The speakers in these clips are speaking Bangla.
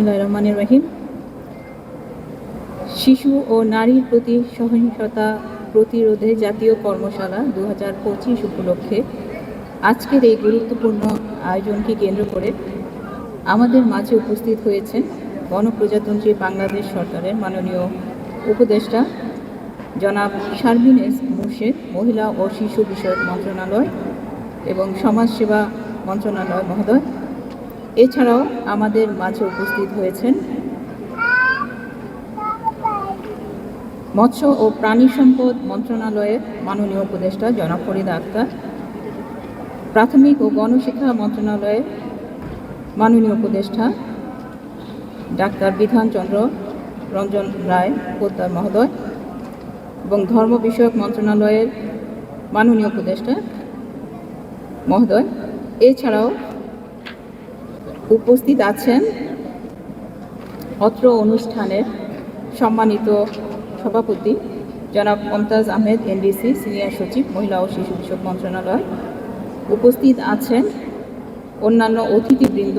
বিসমিল্লাহ রহমানের রহিম। শিশু ও নারীর প্রতি সহিংসতা প্রতিরোধে জাতীয় কর্মশালা দু হাজার পঁচিশ উপলক্ষে আজকের এই গুরুত্বপূর্ণ আয়োজনকে কেন্দ্র করে আমাদের মাঝে উপস্থিত হয়েছেন গণপ্রজাতন্ত্রী বাংলাদেশ সরকারের মাননীয় উপদেষ্টা জনাব শারমিন এস মুর্শেদ, মহিলা ও শিশু বিষয়ক মন্ত্রণালয় এবং সমাজসেবা মন্ত্রণালয় মহোদয় এছাড়াও আমাদের মাঝে উপস্থিত হয়েছেন মৎস্য ও প্রাণী সম্পদ মন্ত্রণালয়ের মাননীয় উপদেষ্টা জনাব ফরিদা আক্তার, প্রাথমিক ও গণশিক্ষা মন্ত্রণালয়ের মাননীয় উপদেষ্টা ডাক্তার বিধানচন্দ্র রঞ্জন রায়, পোদ্দার মহোদয় এবং ধর্ম বিষয়ক মন্ত্রণালয়ের মাননীয় উপদেষ্টা মহোদয়। এছাড়াও উপস্থিত আছেন অত্র অনুষ্ঠানের সম্মানিত সভাপতি জনাব মমতাজ আহমেদ, এনডিসি, সিনিয়র সচিব, মহিলা ও শিশু বিষয়ক মন্ত্রণালয়। উপস্থিত আছেন অন্যান্য অতিথিবৃন্দ,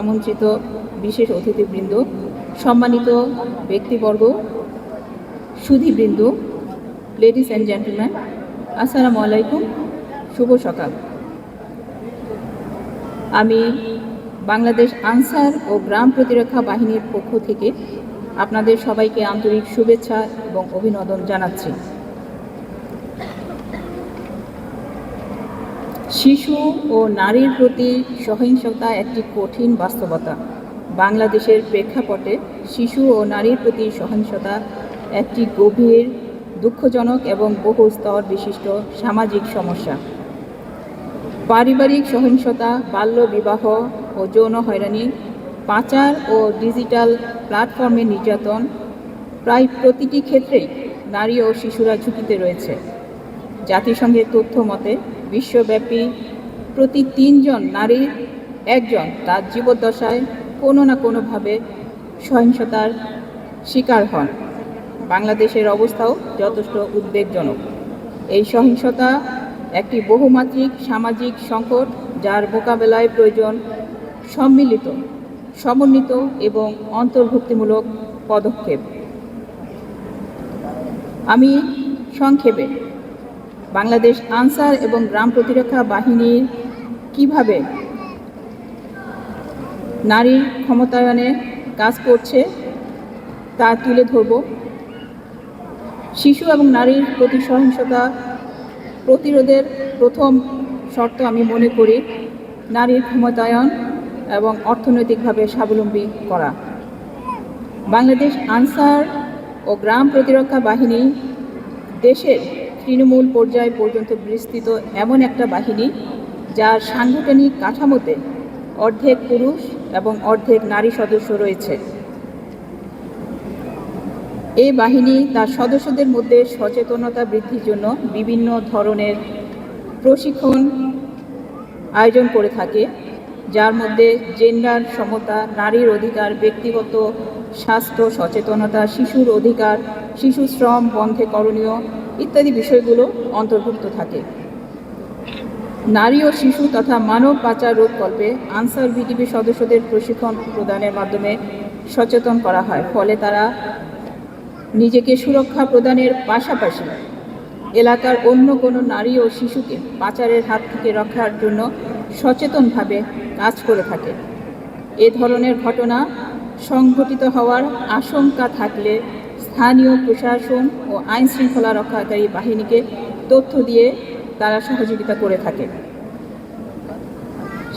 আমন্ত্রিত বিশেষ অতিথিবৃন্দ, সম্মানিত ব্যক্তিবর্গ, সুধীবৃন্দ লেডিস অ্যান্ড জেন্টলম্যান আসসালামু আলাইকুম, শুভ সকাল। আমি বাংলাদেশ আনসার ও গ্রাম প্রতিরক্ষা বাহিনীর পক্ষ থেকে আপনাদের সবাইকে আন্তরিক শুভেচ্ছা এবং অভিনন্দন জানাচ্ছি। শিশু ও নারীর প্রতি সহিংসতা একটি কঠিন বাস্তবতা। বাংলাদেশের প্রেক্ষাপটে শিশু ও নারীর প্রতি সহিংসতা একটি গভীর, দুঃখজনক এবং বহু স্তর বিশিষ্ট সামাজিক সমস্যা। পারিবারিক সহিংসতা, বাল্য বিবাহ ও যৌন হয়রানি, পাচার ও ডিজিটাল প্ল্যাটফর্মে নির্যাতন, প্রায় প্রতিটি ক্ষেত্রেই নারী ও শিশুরা ঝুঁকিতে রয়েছে। জাতিসংঘের তথ্য মতে, বিশ্বব্যাপী প্রতি তিনজন নারীর একজন তার জীবদ্দশায় কোনো না কোনোভাবে সহিংসতার শিকার হন। বাংলাদেশের অবস্থাও যথেষ্ট উদ্বেগজনক। এই সহিংসতা একটি বহুমাত্রিক সামাজিক সংকট যার মোকাবেলায় প্রয়োজন সম্মিলিত, সমন্বিত এবং অন্তর্ভুক্তিমূলক পদক্ষেপ। আমি সংক্ষেপে, বাংলাদেশ আনসার এবং গ্রাম প্রতিরক্ষা বাহিনীর কীভাবে নারীর ক্ষমতায়নে কাজ করছে তা তুলে ধরব। শিশু এবং নারীর প্রতি সহিংসতা প্রতিরোধের প্রথম শর্ত আমি মনে করি, নারীর ক্ষমতায়ন এবং অর্থনৈতিকভাবে স্বাবলম্বী করা। বাংলাদেশ আনসার ও গ্রাম প্রতিরক্ষা বাহিনী দেশের তৃণমূল পর্যায় পর্যন্ত বিস্তৃত এমন একটা বাহিনী, যার সাংগঠনিক কাঠামোতে অর্ধেক পুরুষ এবং অর্ধেক নারী সদস্য রয়েছে। এই বাহিনী তার সদস্যদের মধ্যে সচেতনতা বৃদ্ধির জন্য বিভিন্ন ধরনের প্রশিক্ষণ আয়োজন করে থাকে। যার মধ্যে জেন্ডার সমতা, নারীর অধিকার, ব্যক্তিগত স্বাস্থ্য, সচেতনতা, শিশুর অধিকার, শিশু শ্রম, বন্ধে করণীয় ইত্যাদি বিষয়গুলো অন্তর্ভুক্ত থাকে। নারী ও শিশু তথা মানব পাচার রোধকল্পে আনসার ভিডিপি সদস্যদের প্রশিক্ষণ প্রদানের মাধ্যমে সচেতন করা হয়। ফলে তারা নিজেকে সুরক্ষা প্রদানের পাশাপাশি এলাকার অন্য কোনো নারী ও শিশুকে পাচারের হাত থেকে রক্ষার জন্য সচেতনভাবে কাজ করে থাকে। এ ধরনের ঘটনা সংঘটিত হওয়ার আশঙ্কা থাকলে স্থানীয় প্রশাসন ও আইন শৃঙ্খলা রক্ষাকারী বাহিনীকে তথ্য দিয়ে তারা সহযোগিতা করে থাকে।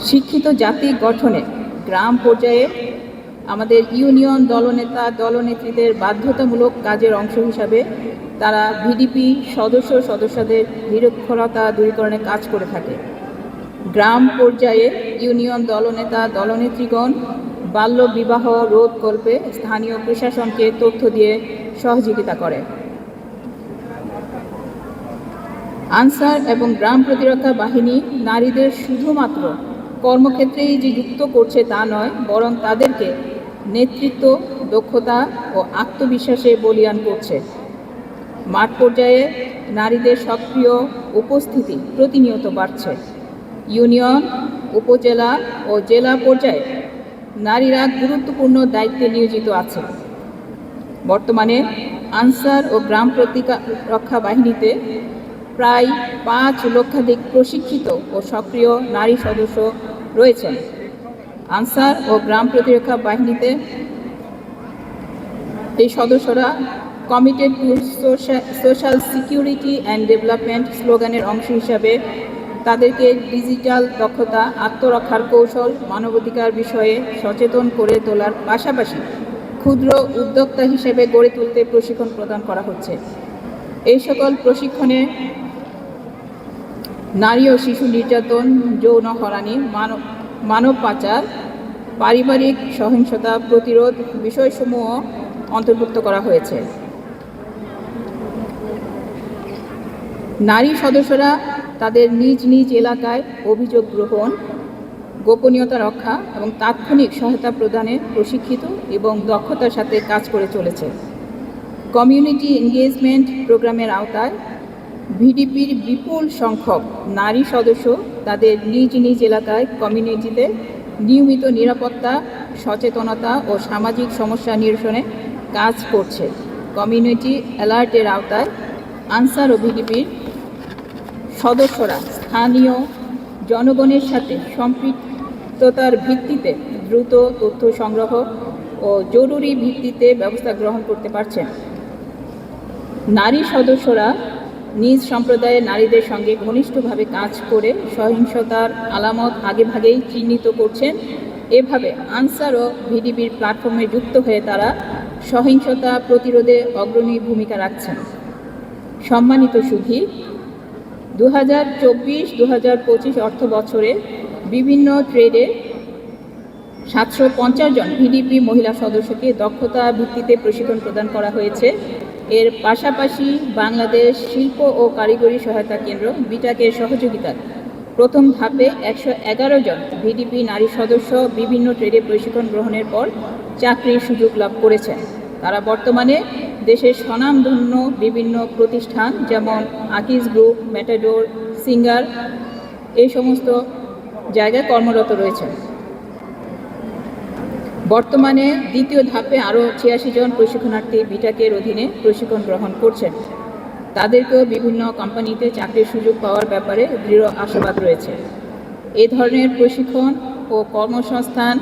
শিক্ষিত জাতি গঠনে গ্রাম পর্যায়ে আমাদের ইউনিয়ন দলনেতা, দলনেত্রীদের বাধ্যতামূলক কাজের অংশ হিসাবে তারা ভিডিপি সদস্য সদস্যদের নিরক্ষরতা দূরীকরণে কাজ করে থাকে। গ্রাম পর্যায়ে ইউনিয়ন দলনেতা, দলনেত্রীগণ বাল্য বিবাহ রোধ কল্পে স্থানীয় প্রশাসনকে তথ্য দিয়ে সহযোগিতা করে। আনসার এবং গ্রাম প্রতিরক্ষা বাহিনী নারীদের শুধুমাত্র কর্মক্ষেত্রেই যে যুক্ত করছে তা নয়, বরং তাদেরকে নেতৃত্ব, দক্ষতা ও আত্মবিশ্বাসে বলিয়ান করছে। মাঠ পর্যায়ে নারীদের সক্রিয় উপস্থিতি প্রতিনিয়ত বাড়ছে। ইউনিয়ন, উপজেলা ও জেলা পর্যায়ে নারীরা গুরুত্বপূর্ণ দায়িত্বে নিয়োজিত আছে। বর্তমানে আনসার ও গ্রাম প্রতিকা রক্ষা বাহিনীতে প্রায় পাঁচ লক্ষাধিক প্রশিক্ষিত ও সক্রিয় নারী সদস্য রয়েছেন। আনসার ও গ্রাম প্রতিরক্ষা বাহিনীতে এই সদস্যরা committed to social security and development স্লোগানের অংশ হিসাবে তাদেরকে ডিজিটাল দক্ষতা, আত্মরক্ষার কৌশল, মানবাধিকার বিষয়ে সচেতন করে তোলার পাশাপাশি ক্ষুদ্র উদ্যোক্তা হিসেবে গড়ে তুলতে প্রশিক্ষণ প্রদান করা হচ্ছে। এই সকল প্রশিক্ষণে নারী ও শিশু নির্যাতন, যৌন হরানি মানব পাচার, পারিবারিক সহিংসতা প্রতিরোধ বিষয়সমূহ অন্তর্ভুক্ত করা হয়েছে। নারী সদস্যরা তাদের নিজ নিজ এলাকায় অভিযোগ গ্রহণ, গোপনীয়তা রক্ষা এবং তাৎক্ষণিক সহায়তা প্রদানে প্রশিক্ষিত এবং দক্ষতার সাথে কাজ করে চলেছে। কমিউনিটি এনগেজমেন্ট প্রোগ্রামের আওতায় ভিডিপির বিপুল সংখ্যক নারী সদস্য তাদের নিজ নিজ এলাকায় কমিউনিটিতে নিয়মিত নিরাপত্তা, সচেতনতা ও সামাজিক সমস্যা নিরসনে কাজ করছে। কমিউনিটি অ্যালার্টের আওতায় আনসার ও ভিডিপির সদস্যরা স্থানীয় জনগণের সাথে সম্পৃক্ততার ভিত্তিতে দ্রুত তথ্য সংগ্রহ ও জরুরি ভিত্তিতে ব্যবস্থা গ্রহণ করতে পারছেন। নারী সদস্যরা নিজ সম্প্রদায়ের নারীদের সঙ্গে ঘনিষ্ঠভাবে কাজ করে সহিংসতার আলামত আগেভাগেই চিহ্নিত করছেন। এভাবে আনসার ও ভিডিবির প্ল্যাটফর্মে যুক্ত হয়ে তারা সহিংসতা প্রতিরোধে অগ্রণী ভূমিকা রাখছেন। সম্মানিত সুধী দু হাজার চব্বিশ দু হাজার পঁচিশ অর্থ বছরে বিভিন্ন ট্রেডে সাতশো পঞ্চাশ জন ভিডিপি মহিলা সদস্যকে দক্ষতা ভিত্তিতে প্রশিক্ষণ প্রদান করা হয়েছে। এর পাশাপাশি বাংলাদেশ শিল্প ও কারিগরি সহায়তা কেন্দ্র বিটাকের সহযোগিতায় প্রথম ধাপে একশো এগারো জন ভিডিপি নারী সদস্য বিভিন্ন ট্রেডে প্রশিক্ষণ গ্রহণের পর চাকরির সুযোগ লাভ করেছেন। তারা বর্তমানে দেশের স্বনামধন্য বিভিন্ন প্রতিষ্ঠান, যেমন আকিজ গ্রুপ ম্যাটাডোর সিঙ্গার, এই সমস্ত জায়গায় কর্মরত রয়েছেন। বর্তমানে দ্বিতীয় ধাপে আরও ছিয়াশি জন প্রশিক্ষণার্থী বিটাকের অধীনে প্রশিক্ষণ গ্রহণ করছেন। তাদেরকেও বিভিন্ন কোম্পানিতে চাকরির সুযোগ পাওয়ার ব্যাপারে দৃঢ় আশাবাদ রয়েছে। এ ধরনের প্রশিক্ষণ ও কর্মসংস্থান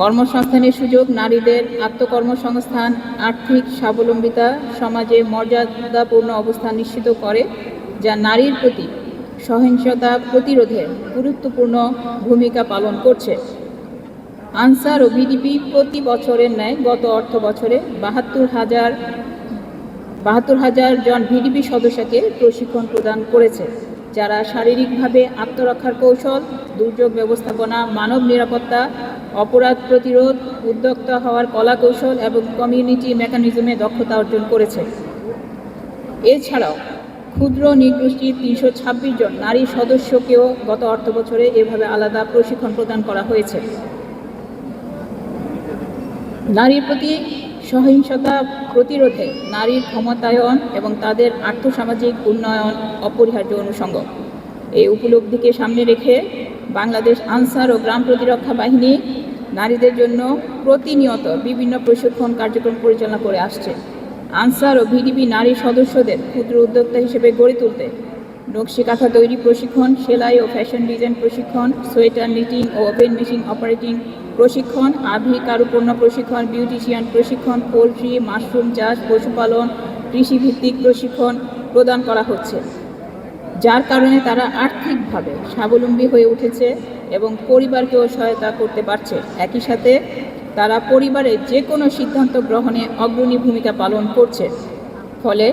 কর্মসংস্থানের সুযোগ, নারীদের আত্মকর্মসংস্থান, আর্থিক স্বাবলম্বিতা সমাজে মর্যাদাপূর্ণ অবস্থান নিশ্চিত করে, যা নারীর প্রতি সহিংসতা প্রতিরোধে গুরুত্বপূর্ণ ভূমিকা পালন করছে। আনসার ও বিডিপি প্রতি বছরের ন্যায় গত অর্থ বছরে বাহাত্তর হাজার বাহাত্তর হাজার জন ভিডিপি সদস্যকে প্রশিক্ষণ প্রদান করেছে, যারা শারীরিকভাবে আত্মরক্ষার কৌশল, দুর্যোগ ব্যবস্থাপনা, মানব নিরাপত্তা অপরাধ প্রতিরোধ উদ্যোক্তা হওয়ার কলা কৌশল এবং কমিউনিটি মেকানিজমে দক্ষতা অর্জন করেছে। এছাড়াও, ক্ষুদ্র নিগোষ্ঠীর তিনশো ছাব্বিশ জন নারী সদস্যকেও গত অর্থ বছরে এভাবে আলাদা প্রশিক্ষণ প্রদান করা হয়েছে। নারীর প্রতি সহিংসতা প্রতিরোধে নারীর ক্ষমতায়ন এবং তাদের আর্থসামাজিক উন্নয়ন অপরিহার্য অনুষঙ্গ। এই উপলব্ধিকে সামনে রেখে বাংলাদেশ আনসার ও গ্রাম প্রতিরক্ষা বাহিনী নারীদের জন্য প্রতিনিয়ত বিভিন্ন প্রশিক্ষণ কার্যক্রম পরিচালনা করে আসছে। আনসার ও ভিডিপি নারী সদস্যদের ক্ষুদ্র উদ্যোক্তা হিসেবে গড়ে তুলতে। নকশি কাঁথা তৈরি প্রশিক্ষণ, সেলাই ও ফ্যাশন ডিজাইন প্রশিক্ষণ, সোয়েটার নিটিং ও ওভেন মেশিন অপারেটিং প্রশিক্ষণ আভি কারুপণ্য প্রশিক্ষণ, বিউটিশিয়ান প্রশিক্ষণ, পোলট্রি, মাশরুম চাষ, পশুপালন, কৃষিভিত্তিক প্রশিক্ষণ প্রদান করা হচ্ছে। যার কারণে তারা আর্থিকভাবে স্বাবলম্বী হয়ে উঠেছে এবং পরিবারকেও সহায়তা করতে পারছে। একই সাথে তারা পরিবারে যে কোনো সিদ্ধান্ত গ্রহণে অগ্রণী ভূমিকা পালন করছে। ফলে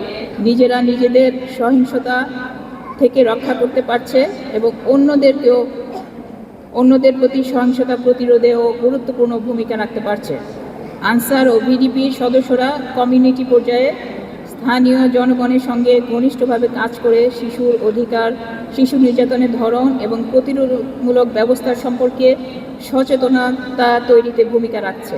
নিজেরা নিজেদের সহিংসতা থেকে রক্ষা করতে পারছে এবং অন্যদেরকেও, অন্যদের প্রতি সহিংসতা প্রতিরোধেও গুরুত্বপূর্ণ ভূমিকা রাখতে পারছে। আনসার ও ভিডিপির সদস্যরা কমিউনিটি পর্যায়ে স্থানীয় জনগণের সঙ্গে ঘনিষ্ঠভাবে কাজ করে শিশুর অধিকার, শিশু নির্যাতনের ধরন এবং প্রতিরোধমূলক ব্যবস্থা সম্পর্কে সচেতনতা তৈরিতে ভূমিকা রাখছে।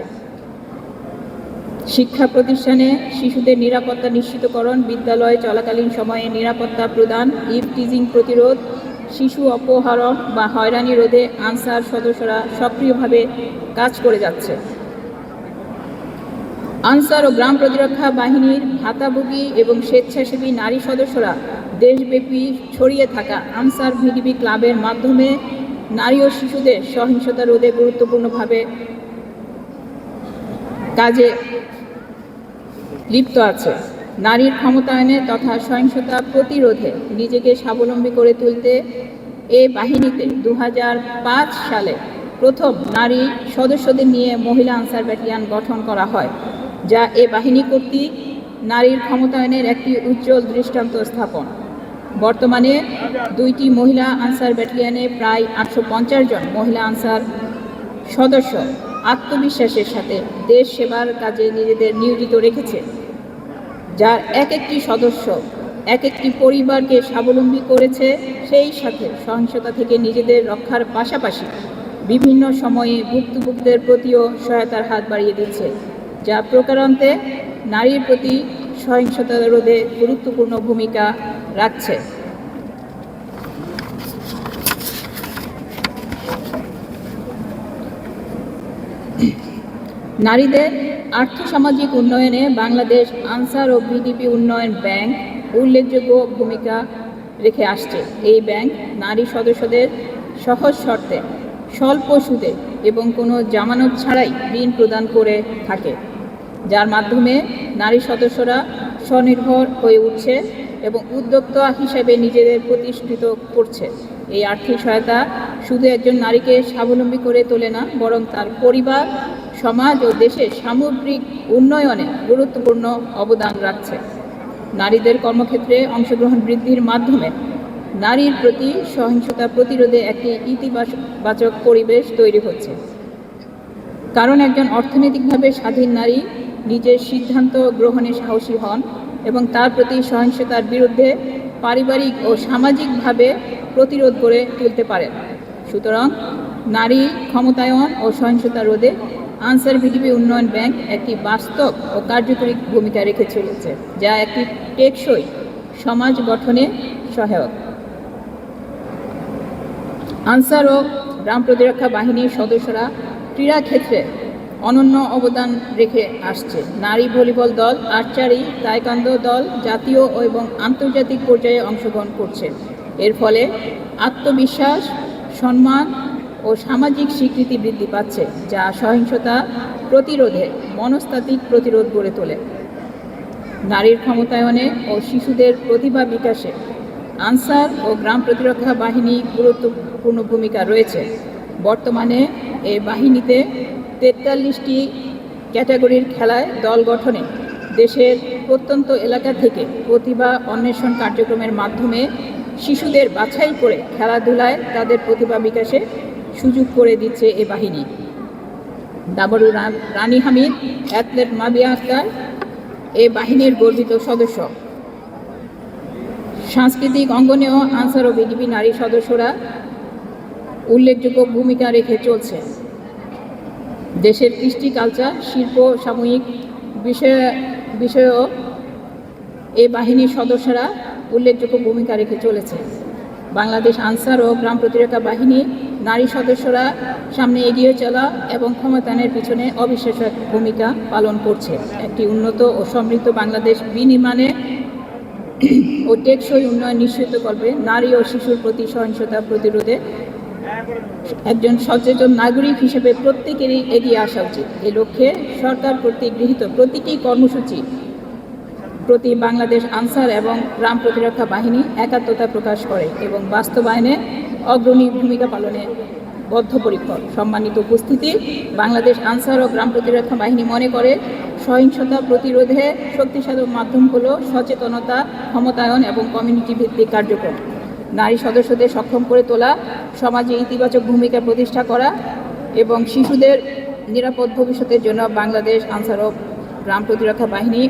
শিক্ষা প্রতিষ্ঠানে শিশুদের নিরাপত্তা নিশ্চিতকরণ বিদ্যালয়ে চলাকালীন সময়ে নিরাপত্তা প্রদান ইভ টিজিং প্রতিরোধ, শিশু অপহরণ বা হয়রানি রোধে আনসার সদস্যরা সক্রিয়ভাবে কাজ করে যাচ্ছে। আনসার ও গ্রাম প্রতিরক্ষা বাহিনীর ভাতাভোগী এবং স্বেচ্ছাসেবী নারী সদস্যরা দেশব্যাপী ছড়িয়ে থাকা আনসার ভিডিপি ক্লাবের মাধ্যমে নারী ও শিশুদের সহিংসতা রোধে গুরুত্বপূর্ণভাবে কাজে লিপ্ত আছে। নারীর ক্ষমতায়নে তথা সহিংসতা প্রতিরোধে নিজেকে স্বাবলম্বী করে তুলতে এ বাহিনীতে দু হাজার পাঁচ সালে প্রথম নারী সদস্যদের নিয়ে মহিলা আনসার ব্যাটালিয়ান গঠন করা হয়। যা এ বাহিনী কর্তৃক নারীর ক্ষমতায়নের একটি উজ্জ্বল দৃষ্টান্ত স্থাপন। বর্তমানে দুইটি মহিলা আনসার ব্যাটালিয়ানে প্রায় আটশো পঞ্চাশ জন মহিলা আনসার সদস্য আত্মবিশ্বাসের সাথে দেশ সেবার কাজে নিজেদের নিয়োজিত রেখেছে, যার এক একটি সদস্য, এক একটি পরিবারকে স্বাবলম্বী করেছে, সেই সাথে সহিংসতা থেকে নিজেদের রক্ষার পাশাপাশি বিভিন্ন সময়ে ভুক্তভোগীদের প্রতিও সহায়তার হাত বাড়িয়ে দিচ্ছে। যা প্রকারান্তে নারীর প্রতি সহিংসতা রোধে গুরুত্বপূর্ণ ভূমিকা রাখছে। নারীদের আর্থসামাজিক উন্নয়নে বাংলাদেশ আনসার ও ভিডিপি উন্নয়ন ব্যাংক উল্লেখযোগ্য ভূমিকা রেখে আসছে। এই ব্যাংক নারী সদস্যদের সহজ শর্তে, স্বল্প সুদে এবং কোনো জামানত ছাড়াই ঋণ প্রদান করে থাকে। যার মাধ্যমে নারী সদস্যরা স্বনির্ভর হয়ে উঠছে এবং উদ্যোক্তা হিসেবে নিজেদের প্রতিষ্ঠিত করছে। এই আর্থিক সহায়তা শুধু একজন নারীকে স্বাবলম্বী করে তোলে না, বরং তার পরিবার, সমাজ ও দেশের সামগ্রিক উন্নয়নে গুরুত্বপূর্ণ অবদান রাখছে। নারীদের কর্মক্ষেত্রে অংশগ্রহণ বৃদ্ধির মাধ্যমে নারীর প্রতি সহিংসতা প্রতিরোধে একটি ইতিবাচক পরিবেশ তৈরি হচ্ছে। কারণ একজন অর্থনৈতিকভাবে স্বাধীন নারী নিজের সিদ্ধান্ত গ্রহণে সাহসী হন এবং তার প্রতি সহিংসতার বিরুদ্ধে পারিবারিক ও সামাজিকভাবে প্রতিরোধ করে তুলতে পারেন। সুতরাং নারী ক্ষমতায়ন ও সহিংসতা রোধে আনসার ভিডিপি উন্নয়ন ব্যাংক একটি বাস্তব ও কার্যকরী ভূমিকা রেখে চলেছে, যা একটি টেকসই সমাজ গঠনে সহায়ক। আনসার ও গ্রাম প্রতিরক্ষা বাহিনীর সদস্যরা ক্রীড়া ক্ষেত্রে অনন্য অবদান রেখে আসছে। নারী ভলিবল দল, আর্চারি, তাইকান্দো দল জাতীয় এবং আন্তর্জাতিক পর্যায়ে অংশগ্রহণ করছে। এর ফলে আত্মবিশ্বাস, সম্মান ও সামাজিক স্বীকৃতি বৃদ্ধি পাচ্ছে, যা সহিংসতা প্রতিরোধে মনস্তাত্ত্বিক প্রতিরোধ গড়ে তোলে। নারীর ক্ষমতায়নে ও শিশুদের প্রতিভা বিকাশে আনসার ও গ্রাম প্রতিরক্ষা বাহিনী গুরুত্বপূর্ণ ভূমিকা রয়েছে। বর্তমানে এই বাহিনীতে তেতাল্লিশটি ক্যাটাগরির খেলায় দল গঠনে দেশের প্রত্যন্ত এলাকা থেকে প্রতিভা অন্বেষণ কার্যক্রমের মাধ্যমে শিশুদের বাছাই করে খেলাধুলায় তাদের প্রতিভা বিকাশে সুযোগ করে দিচ্ছে এ বাহিনী। দাবরু রানী হামিদ, অ্যাথলেট মাবিয়া আক্তার এ বাহিনীর গর্বিত সদস্য। সাংস্কৃতিক অঙ্গনেও আনসার ও বিডিপি নারী সদস্যরা উল্লেখযোগ্য ভূমিকা রেখে চলছে। দেশের কৃষ্টি কালচার, শিল্প, সাময়িক বিষয়, বিষয়েও এ বাহিনীর সদস্যরা উল্লেখযোগ্য ভূমিকা রেখে চলেছে। বাংলাদেশ আনসার ও গ্রাম প্রতিরক্ষা বাহিনী, নারী সদস্যরা সামনে এগিয়ে চলা এবং ক্ষমতায়নের পিছনে অবিশ্বাস্য ভূমিকা পালন করছে। একটি উন্নত ও সমৃদ্ধ বাংলাদেশ বিনির্মাণে ও টেকসই উন্নয়ন নিশ্চিত করবে। নারী ও শিশুর প্রতি সহিংসতা প্রতিরোধে একজন সচেতন নাগরিক হিসেবে প্রত্যেকেরই এগিয়ে আসা উচিত। এ লক্ষ্যে সরকার কর্তৃক গৃহীত প্রতিটি কর্মসূচি প্রতি বাংলাদেশ আনসার এবং গ্রাম প্রতিরক্ষা বাহিনী একাত্মতা প্রকাশ করে এবং বাস্তবায়নে অগ্রণী ভূমিকা পালনে বদ্ধপরিকর। সম্মানিত উপস্থিতি, বাংলাদেশ আনসার ও গ্রাম প্রতিরক্ষা বাহিনী মনে করে, সহিংসতা প্রতিরোধে শক্তিশালী মাধ্যম হল সচেতনতা, ক্ষমতায়ন এবং কমিউনিটি ভিত্তিক কার্যক্রম। নারী সদস্যদের সক্ষম করে তোলা, সমাজে ইতিবাচক ভূমিকা প্রতিষ্ঠা করা এবং শিশুদের নিরাপদ ভবিষ্যতের জন্য বাংলাদেশ আনসার ও গ্রাম প্রতিরক্ষা বাহিনী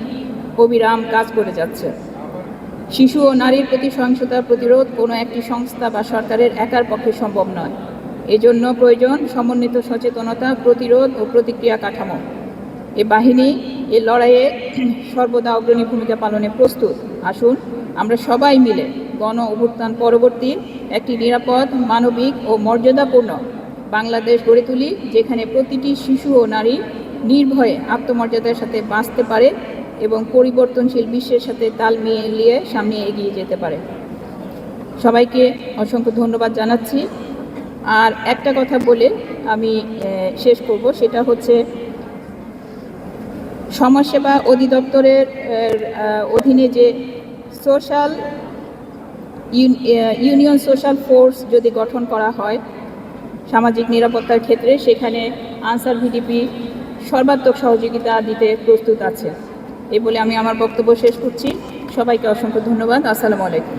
অবিরাম কাজ করে যাচ্ছে। শিশু ও নারীর প্রতি সহিংসতা প্রতিরোধ কোনো একটি সংস্থা বা সরকারের একার পক্ষে সম্ভব নয়। এজন্য প্রয়োজন সমন্বিত সচেতনতা, প্রতিরোধ ও প্রতিক্রিয়া কাঠামো। এ বাহিনী এ লড়াইয়ে সর্বদা অগ্রণী ভূমিকা পালনে প্রস্তুত। আসুন, আমরা সবাই মিলে গণ অভ্যুত্থান পরবর্তী একটি নিরাপদ, মানবিক ও মর্যাদাপূর্ণ বাংলাদেশ গড়ে তুলি, যেখানে প্রতিটি শিশু ও নারী নির্ভয়ে আত্মমর্যাদার সাথে বাঁচতে পারে এবং পরিবর্তনশীল বিশ্বের সাথে তাল মিলিয়ে সামনে এগিয়ে যেতে পারে। সবাইকে অসংখ্য ধন্যবাদ জানাচ্ছি। আর একটা কথা বলে আমি শেষ করব, সেটা হচ্ছে সমাজসেবা অধিদপ্তরের অধীনে যে সোশ্যাল ইউনিয়ন সোশ্যাল ফোর্স যদি গঠন করা হয় সামাজিক নিরাপত্তার ক্ষেত্রে, সেখানে আনসার ভিডিপি সর্বাত্মক সহযোগিতা দিতে প্রস্তুত আছে। এ বলে আমি আমার বক্তব্য শেষ করছি। সবাইকে অসংখ্য ধন্যবাদ। আসসালামু আলাইকুম।